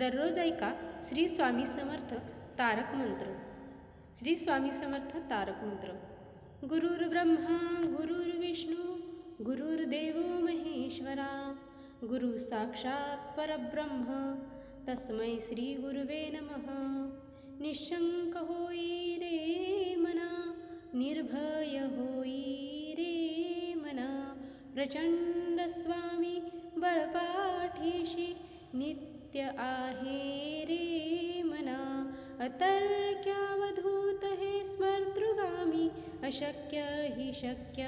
दररोज ऐका श्री स्वामी समर्थ तारक मंत्र. श्री स्वामी समर्थ तारक मंत्र. गुरुर्ब्रह्मा गुरुर्विष्णू गुरुर्देव महेश्वरा गुरु साक्षात परब्रह्म तस्मै श्री गुरुवे नमः. निशंक होई रे मना निर्भय होई रे मना प्रचंड स्वामी बळपाठीशी नित्य आहे रे मना। अतर्क्यावधूत हे स्मर्तृगामी। अशक्य हि शक्य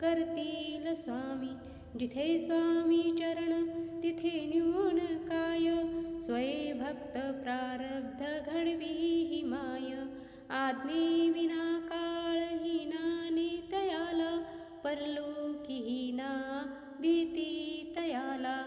करतील स्वामी। जिथे स्वामी चरण तिथे न्यून काय। स्वये भक्त प्रारब्ध घडवी हि माय। आज्ञे विना काळ हि नाने तयाला। परलोकी ना भीती तयाला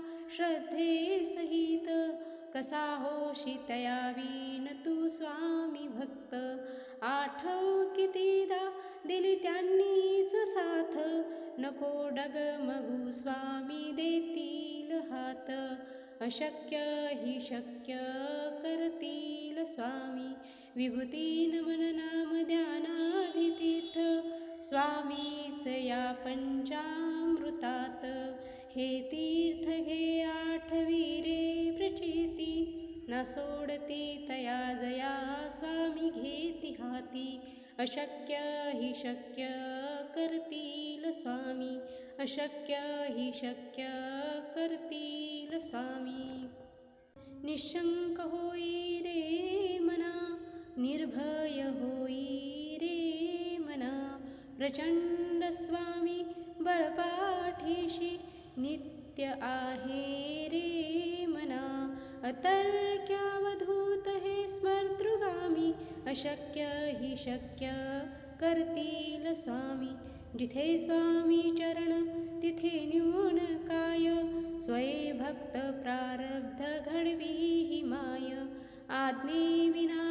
श्रद्धे सहित कसा होशी तयावीन तू स्वामी भक्त। आठव कितीदा दिली त्यांनीच साथ। नको डगमगू स्वामी देतील हात। अशक्य ही शक्य करतील स्वामी। विभूती नमन नाम ध्यानाधितीर्थ। स्वामीच या पंचामृतात। हे तीर्थ घे आठवी रे प्रचिती. न सोडती तया जया स्वामी घेती हाती. अशक्य हि शक्य करतील स्वामी. अशक्य हि शक्य करतील स्वामी. निशंक होई रे मना निर्भय होई रे मना. प्रचंड स्वामी बळपाठीशी नित्य आहे रे मना अतर्क्यावधूत हे स्मर्तृगामी अशक्य हि शक्य करतील स्वामी जिथे स्वामी चरण तिथे न्यून काय स्वये भक्त प्रारब्ध घडवी माय। आज्ञे विना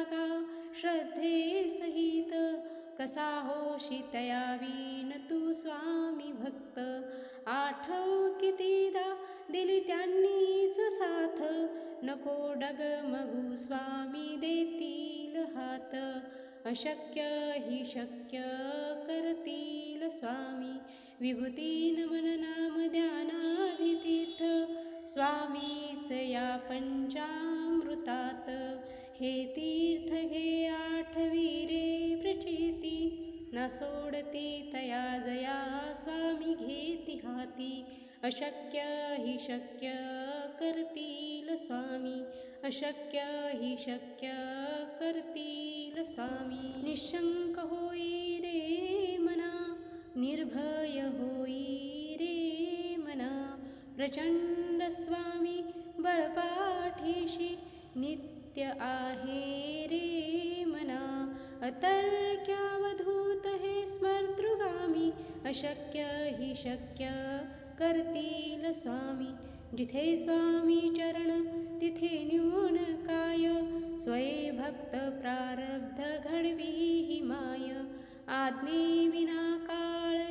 श्रद्धे सहित कसा होशी तयावीन तू स्वामी भक्त? आठव कितीदा दिली त्यांनीच साथ? नको डगमगू स्वामी देतील हात. अशक्य ही शक्य करतील स्वामी. विभूती मन नाम ध्यानाधितीर्थ. स्वामीच या पंचामृतात. हे तीर्थ घे आठवी रे प्रचिती. न सोडते तया जया स्वामी घेती हाती. अशक्य हि शक्य करतील स्वामी. अशक्य हि शक्य करतील स्वामी. निशंक होई रे मना निर्भय होई रे मना. प्रचंड स्वामी बळपाठीशी नित्य आहे रे मना अतर्क्यावधूत हे स्मर्तृगामी अशक्य हि शक्य करतील स्वामी। जिथे स्वामी चरण तिथे न्यून काय स्वये भक्त प्रारब्ध घडवी माय। आज्ञे विना काळ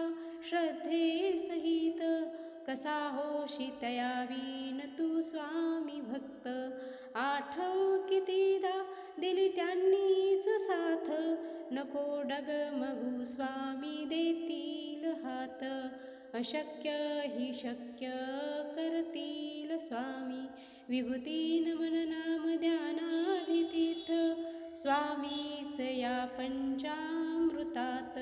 श्रद्धे सहित कसा होशी तयावीन तू स्वामी भक्त? आठव कितीदा दिली त्यांनीच साथ? नको डगमगू स्वामी देतील हात. अशक्य ही शक्य करतील स्वामी. विभूती मन नाम ध्यानाधी स्वामीच या पंचामृतात.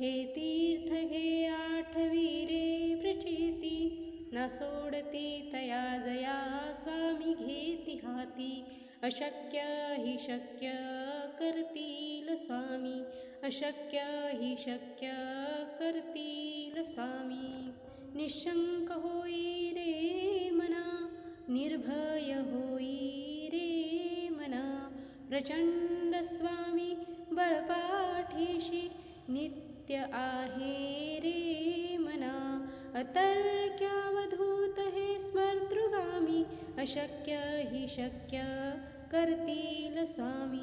हे तीर्थ घे आठवी रे प्रचिती. न सोडती तया जया स्वामी घेती हाती. अशक्य ही शक्य करतील स्वामी. अशक्य ही शक्य करतील स्वामी. निशंक होई रे मना निर्भय होई रे मना. प्रचंड स्वामी बळपाठीशी नित्य आहे रे मना। अतर्क्यावधूत हे स्मर्तृगामी। अशक्य हि शक्य करतील स्वामी।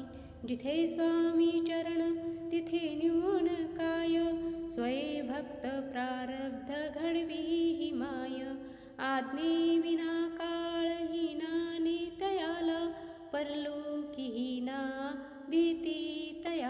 जिथे स्वामी चरण तिथे न्यून काय। स्वये भक्त प्रारब्ध घडवी हि माय। आज्ञे विना काळ हि नाने तयाला। परलोकी हि ना भीती तयाला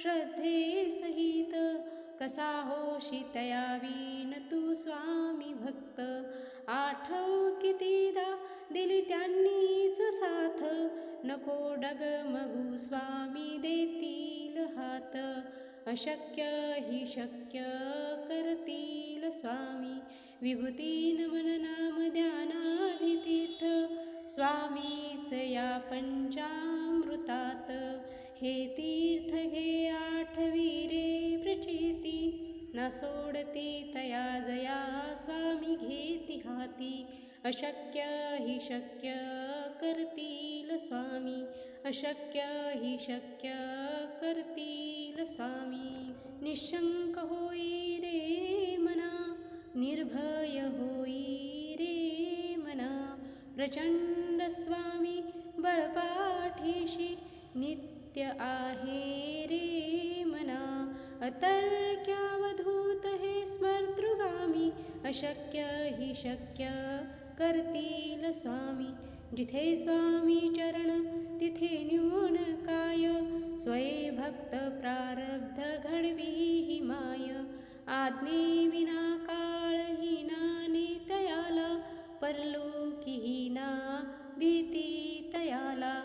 श्रद्धे सहित कसा होशी तयावीन तू स्वामी भक्त? आठव कितीदा दिली त्यांनीच साथ? नको डगमगू स्वामी देतील हात. अशक्य ही शक्य करतील स्वामी. विभूती नमन नाम ध्यानाधितीर्थ. स्वामीच या पंचामृतात. हे तीर्थ घे आठवी रे प्रचेती. न सोडते तया जया स्वामी घेती हाती. अशक्य ही शक्य करतील स्वामी. अशक्य ही शक्य करतील स्वामी. निशंक होई रे मना निर्भय होई रे मना. प्रचंड स्वामी बळपाठीशी नित्य आहे रे मना। अतर्क्यावधूत हे स्मर्तृगामी। अशक्य हि शक्य करतील स्वामी। जिथे स्वामी चरण तिथे न्यून काय। स्वये भक्त प्रारब्ध घडवी हि माय। आज्ञे विना काळ हि नाने तयाला। परलोकी हि ना भीती तयाला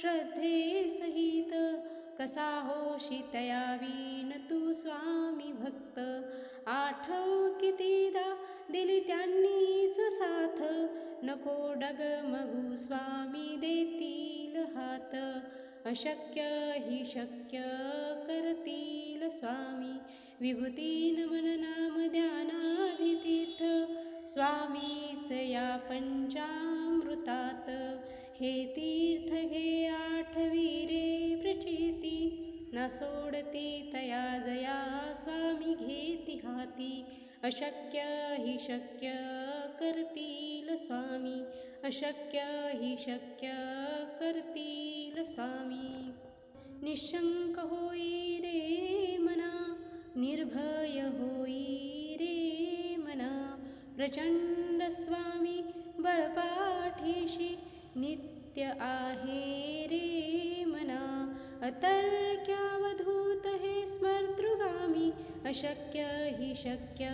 श्रद्धे सहित कसा होशी तयावीन तू स्वामी भक्त? आठव कितीदा दिली त्यांनीच साथ? नको डगमगू स्वामी देतील हात. अशक्य ही शक्य करतील स्वामी. विभूती मन नाम ध्यानाधी स्वामीच या पंचामृतात. हे तीर्थ घे आठवी रे प्रचिती. न सोडती तया जया स्वामी घेती हाती. अशक्य हि शक्य करतील स्वामी. अशक्य ही शक्य करतील स्वामी. निशंक होई रे मना निर्भय होई रे मना. प्रचंड स्वामी बळपाठीशी नित्य आहे रे मना अतर्क्यावधूत हे स्मर्तृगामी अशक्य हि शक्य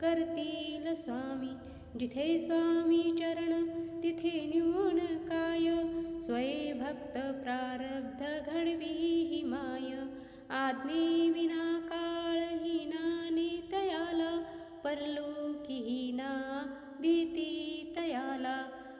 करतील स्वामी। जिथे स्वामी चरण तिथे न्यून काय स्वये भक्त प्रारब्ध घडवी हि माय। आज्ञे विना काळ हि नाने तयाला हि ना भीती तयाला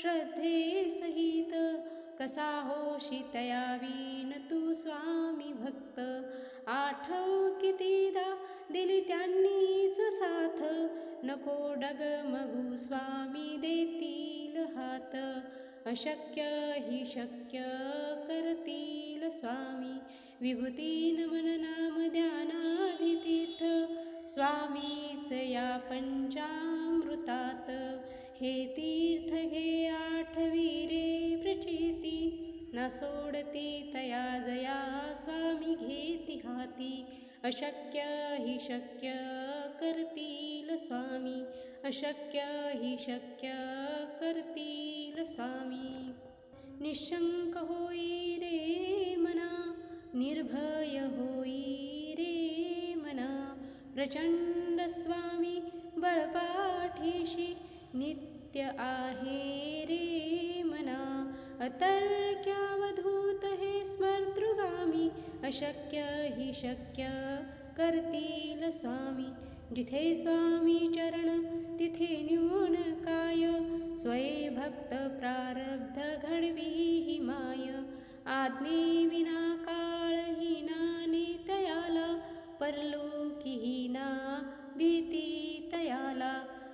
श्रद्धे सहित कसा होशी तयावीन तू स्वामी भक्त? आठव कितीदा दिली त्यांनीच साथ? नको डगमगू स्वामी देतील हात. अशक्य ही शक्य करतील स्वामी। विभूती नमन नाम ध्यानाधितीर्थ। स्वामीच या पंचामृतात। हे तीर्थ घे न सोडती तया जया स्वामी घेती हाती. अशक्य हि शक्य करतील स्वामी. अशक्य हि शक्य करतील स्वामी. निशंक होई रे मना निर्भय होई रे मना. प्रचंड स्वामी बळपाठीशी नित्य आहे रे मना. अतर्क्यावधूत हे स्मर्तृगामी अशक्य हि शक्य करतील स्वामी जिथे स्वामी चरण तिथे न्यून काय स्वये भक्त प्रारब्ध घडवी हि माय। आज्ञे विना काळ हि नाने तयाला परलोकी हि ना भीती तयाला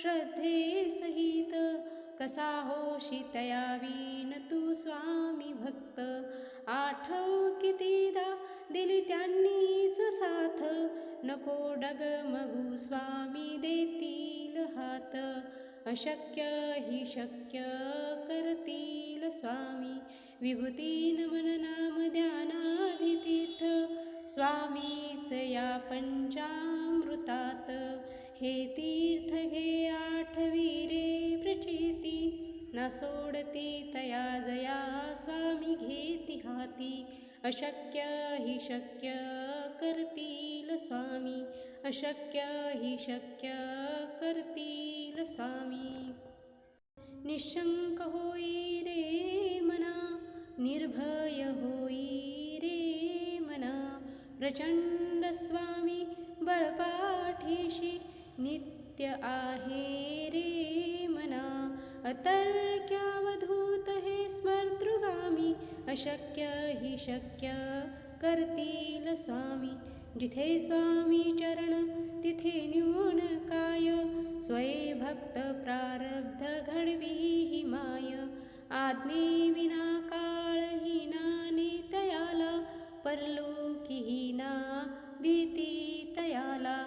श्रद्धे सहित कसा होशी तयावीन तू स्वामी भक्त? आठव कितीदा दिली त्यांनीच साथ नको डगमगू स्वामी देतील हात. अशक्य ही शक्य करतील स्वामी विभूती मननाम ध्यानाधितीर्थ. स्वामीच या पंचामृतात हे ती न सोडती तया जया स्वामी घेती हाती. अशक्य हि शक्य करतील स्वामी. अशक्य हि शक्य करतील स्वामी. निशंक होई रे मना निर्भय होई रे मना. प्रचंड स्वामी बळपाठीशी नित्य आहे रे मना. अतर्क्यावधूत हे स्मर्तृगामी अशक्य हि शक्य करतील स्वामी। जिथे स्वामी चरण तिथे न्यून काय। स्वये भक्त प्रारब्ध घडवी हि माय। आज्ञे विना काळ हि नाने तयाला। परलोकी हि ना भीती तयाला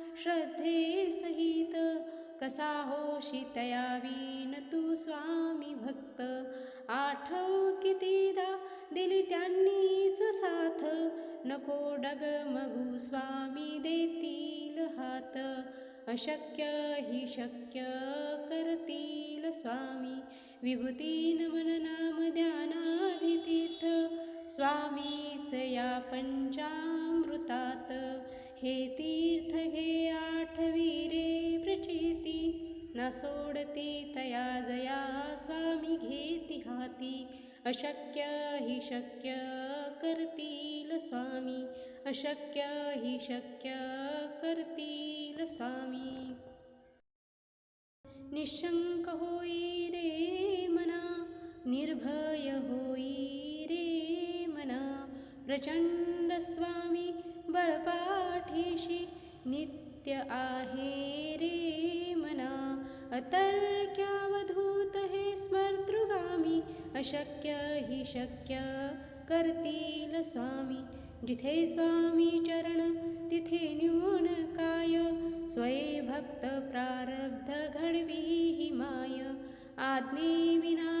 श्रद्धे सहित। कसा होशी तयावीन तू स्वामी भक्त। आठव कितीदा दिली त्यांनीच साथ। नको डगमगू स्वामी देतील हात। अशक्य ही शक्य करतील स्वामी। विभूती मननाम ध्यानाधितीर्थ। स्वामीच या पंचामृतात। हे तीर्थ घे आठवी रे प्रचिती. न सोडती तया जया स्वामी घेती हाती. अशक्य हि शक्य करतील स्वामी. अशक्य हि शक्य करतील स्वामी. निशंक होई रे मना निर्भय होई रे मना. प्रचंड स्वामी बळपाठीशी नित्य आहे रे मना। अतर्क्यावधूत हे स्मर्तृगामी। अशक्य हि शक्य करतील स्वामी। जिथे स्वामी चरण तिथे न्यून काय। स्वये भक्त प्रारब्ध घडवी माय। आज्ञे विना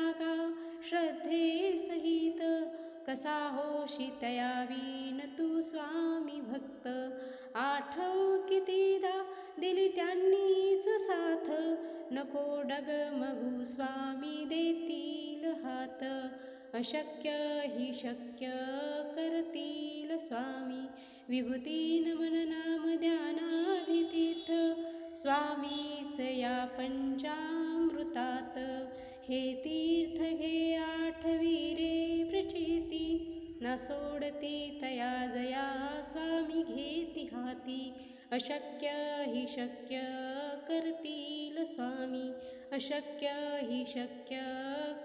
कसा होशी तयावीन तू स्वामी भक्त? आठव कितीदा दिली त्यांनीच साथ? नको डगमगू स्वामी देतील हात. अशक्य ही शक्य करतील स्वामी. विभूती नमन नाम ध्यानाधितीर्थ. स्वामीच या पंचामृतात. हे तीर्थ घे आठवी रे न सोडती तया जया स्वामी घेती हाती. अशक्य ही शक्य करतील स्वामी. अशक्य ही शक्य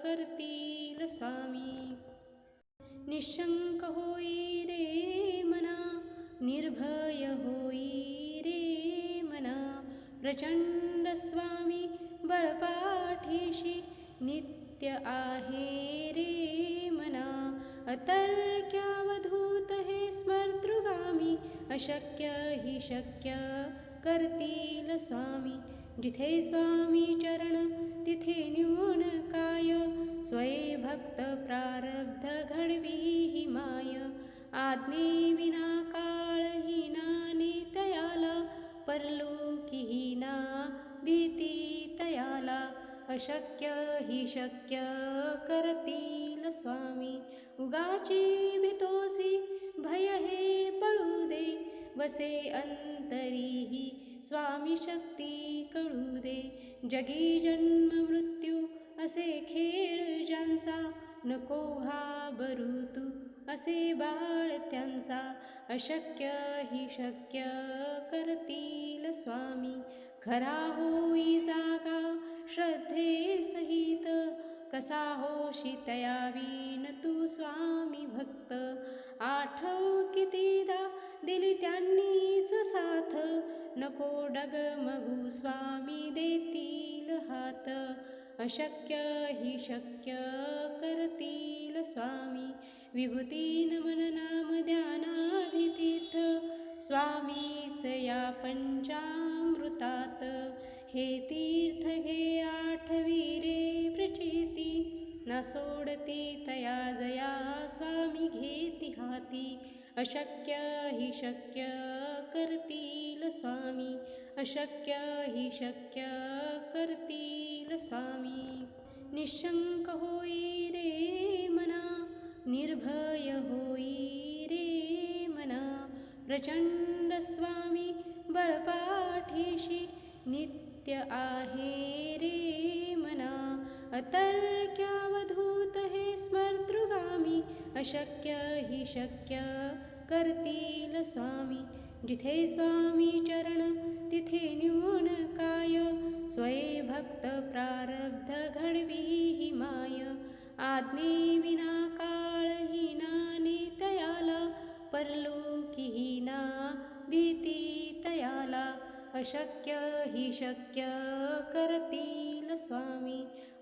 करतील स्वामी. निशंक होई रे मना निर्भय होई रे मना. प्रचंड स्वामी बळपाठीशी नित्य आहे रे अतर्क्यावधूत हे स्मर्तृगामी अशक्य हि शक्य करतील स्वामी जिथे स्वामी चरण तिथे न्यून काय स्वये भक्त प्रारब्ध घडवी हि माय। आज्ञे विना काळ हीना तयाला परलोकी हीना भीती तयाला। अशक्य हि शक्य करतील स्वामी उगाची भितोसी भय हे पळू दे. वसे अंतरीही स्वामी शक्ती कळू दे. जगी जन्म मृत्यू असे खेळ ज्यांचा नको घाबरू तू असे बाळ त्यांचा. अशक्य ही शक्य करतील स्वामी खरा होई जागा श्रद्धे कसा होशी तयावीन तू स्वामी भक्त? आठव कितीदा दिली त्यांनीच साथ. नको डगमगू स्वामी देतील हात. अशक्य ही शक्य करतील स्वामी. विभूती मन नाम ध्यानाधितीर्थ. स्वामीच या पंचामृतात. हे तीर्थ घे आठवी रे न सोडती तया जया स्वामी घेती हाती. अशक्य हि शक्य करतील स्वामी. अशक्य हि शक्य करतील स्वामी. निशंक होई रे मना निर्भय होई रे मना. प्रचंड स्वामी बळपाठीशी नित्य आहे रे अतर्क्यावधूत हे स्मर्तृगामी अशक्य हि शक्य करतील स्वामी। जिथे स्वामी चरण तिथे न्यून काय। स्वये भक्त प्रारब्ध घडवी हि माय। आज्ञे विना काळ हि नाने तयाला। परलोकी हि ना भीती तयाला। अशक्य हि शक्य करतील स्वामी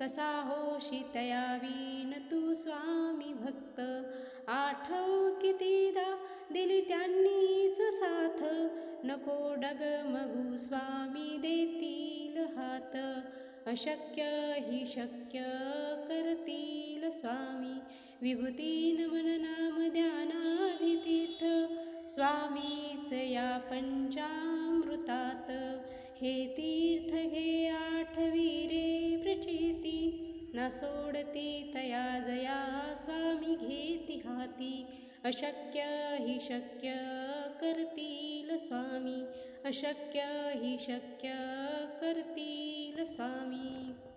कसा होशी तयावीन तू स्वामी भक्त? आठव कितीदा दिली त्यांनीच साथ? नको डगमगू स्वामी देतील हात. अशक्य ही शक्य करतील स्वामी. विभूती मननाम ध्यानाधितीर्थ. स्वामीच या पंचामृतात. हे तीर्थ घे आठवी रे न सोडती तया जया स्वामी घेती हाती. अशक्य हि शक्य करतील स्वामी. अशक्य हि शक्य करतील स्वामी.